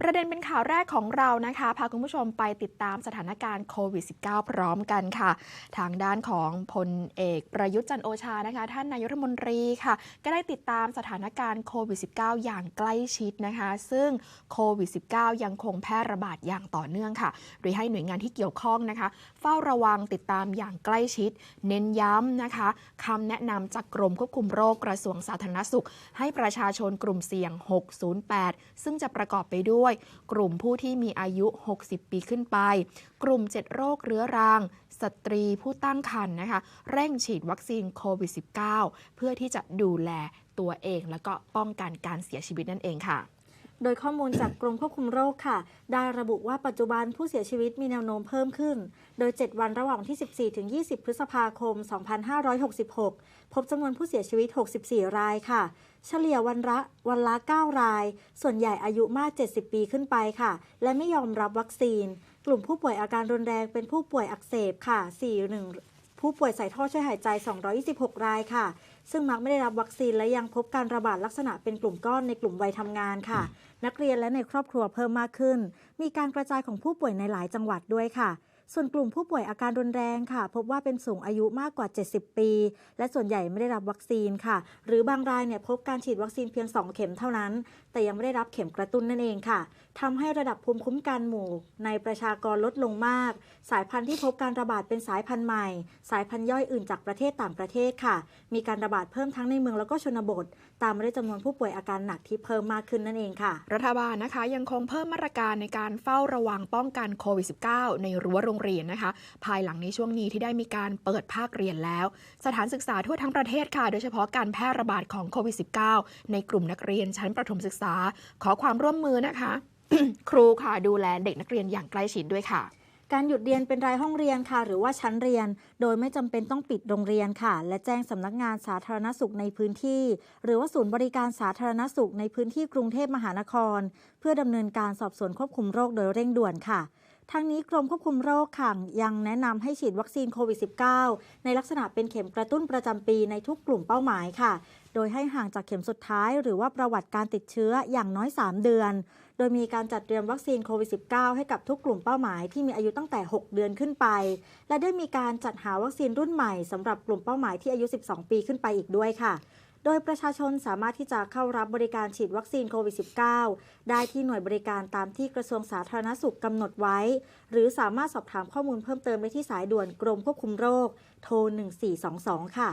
ประเด็นเป็นข่าวแรกของเรานะคะ พาคุณผู้ชมไปติดตามสถานการณ์โควิด -19 พร้อมกันค่ะ ทางด้านของพลเอกประยุทธ์จันโอชานะคะ ท่านนายกรัฐมนตรีค่ะ ก็ได้ติดตามสถานการณ์โควิด -19 อย่างใกล้ชิดนะคะ ซึ่งโควิด -19 ยังคงแพร่ระบาดอย่างต่อเนื่องค่ะ โดยให้หน่วยงานที่เกี่ยวข้องนะคะ เฝ้าระวังติดตามอย่างใกล้ชิด เน้นย้ำนะคะคำแนะนำจากกรมควบคุมโรคกระทรวงสาธารณสุข ให้ประชาชนกลุ่มเสี่ยง 608 ซึ่งจะประกอบไปด้วยกลุ่มผู้ที่มีอายุ 60 ปีขึ้นไป กลุ่ม 7 โรคเรื้อรังสตรีผู้ตั้งครรภ์นะคะ เร่งฉีดวัคซีนโควิด -19 เพื่อที่จะดูแลตัวเองแล้วก็ป้องกันการเสียชีวิตนั่นเองค่ะ โดยข้อมูลจากกรมควบคุมโรคค่ะ ได้ระบุว่าปัจจุบันผู้เสียชีวิตมีแนวโน้มเพิ่มขึ้น โดย 7 วันระหว่างที่ 14ถึง20 พฤษภาคม 2566 พบจำนวนผู้เสียชีวิต 64 รายค่ะ เฉลี่ยวันละวันละ 9 ราย ส่วนใหญ่อายุมาก 70 ปีขึ้นไปค่ะ และไม่ยอมรับวัคซีน กลุ่มผู้ป่วยอาการรุนแรงเป็นผู้ป่วยอักเสบค่ะ 41ผู้ป่วยใส่ท่อช่วยหายใจ 226 รายค่ะ ซึ่งมักไม่ได้รับวัคซีนและยังพบการระบาดลักษณะเป็นกลุ่มก้อนในกลุ่มวัยทำงานค่ะ นักเรียนและในครอบครัวเพิ่มมากขึ้น มีการกระจายของผู้ป่วยในหลายจังหวัดด้วยค่ะ ส่วนกลุ่มผู้ป่วยอาการรุนแรงค่ะ พบว่าเป็นสูงอายุมากกว่า 70 ปี และส่วนใหญ่ไม่ได้รับวัคซีนค่ะ หรือบางรายเนี่ยพบการฉีดวัคซีนเพียง 2 เข็มเท่านั้น แต่ยังไม่ได้รับเข็มกระตุ้นนั่นเองค่ะทำให้ระดับภูมิคุ้มกันหมู่ ในประชากรลดลงมาก สายพันธุ์ที่พบการระบาดเป็นสายพันธุ์ใหม่ สายพันธุ์ย่อยอื่นจากประเทศต่างประเทศค่ะ มีการระบาดเพิ่มทั้งในเมืองแล้วก็ชนบท ตามมาด้วยจำนวนผู้ป่วยอาการหนักที่เพิ่มมากขึ้นนั่นเองค่ะ รัฐบาลนะคะยังคงเพิ่มมาตรการในการเฝ้าระวังป้องกันโควิด -19 ในรั้วโรงเรียนนะคะ ภายหลังในช่วงนี้ที่ได้มีการเปิดภาคเรียนแล้ว สถานศึกษาทั่วทั้งประเทศค่ะ โดยเฉพาะการแพร่ระบาดของโควิด -19 ในกลุ่มนักเรียนชั้นประถมศึกษา ขอความร่วมมือนะคะ ครูค่ะดูแลเด็กนักเรียนอย่างใกล้ชิดด้วยค่ะการหยุดเรียนเป็นรายห้องเรียนค่ะ หรือว่าชั้นเรียน โดยไม่จำเป็นต้องปิดโรงเรียนค่ะ และแจ้งสำนักงานสาธารณสุขในพื้นที่ หรือว่าศูนย์บริการสาธารณสุขในพื้นที่กรุงเทพมหานคร เพื่อดำเนินการสอบสวนควบคุมโรคโดยเร่งด่วนค่ะ ทั้งนี้กรมควบคุมโรคค่ะยังแนะนำให้ฉีดวัคซีนโควิด -19 ในลักษณะเป็นเข็มกระตุ้นประจำปีในทุกกลุ่มเป้าหมายค่ะ โดยให้ห่างจากเข็มสุดท้าย หรือว่าประวัติการติดเชื้ออย่างน้อย 3 เดือน โดยมีการจัดเตรียมวัคซีนโควิด -19 ให้กับทุกกลุ่มเป้าหมายที่มีอายุตั้งแต่ 6 เดือนขึ้นไป และได้มีการจัดหาวัคซีนรุ่นใหม่สำหรับกลุ่มเป้าหมายที่อายุ 12 ปีขึ้นไปอีกด้วยค่ะ โดยประชาชนสามารถที่จะเข้ารับบริการฉีดวัคซีนโควิด -19 ได้ที่หน่วยบริการตามที่กระทรวงสาธารณสุขกำหนดไว้ หรือสามารถสอบถามข้อมูลเพิ่มเติมได้ที่สายด่วนกรมควบคุมโรค โทร 1422 ค่ะ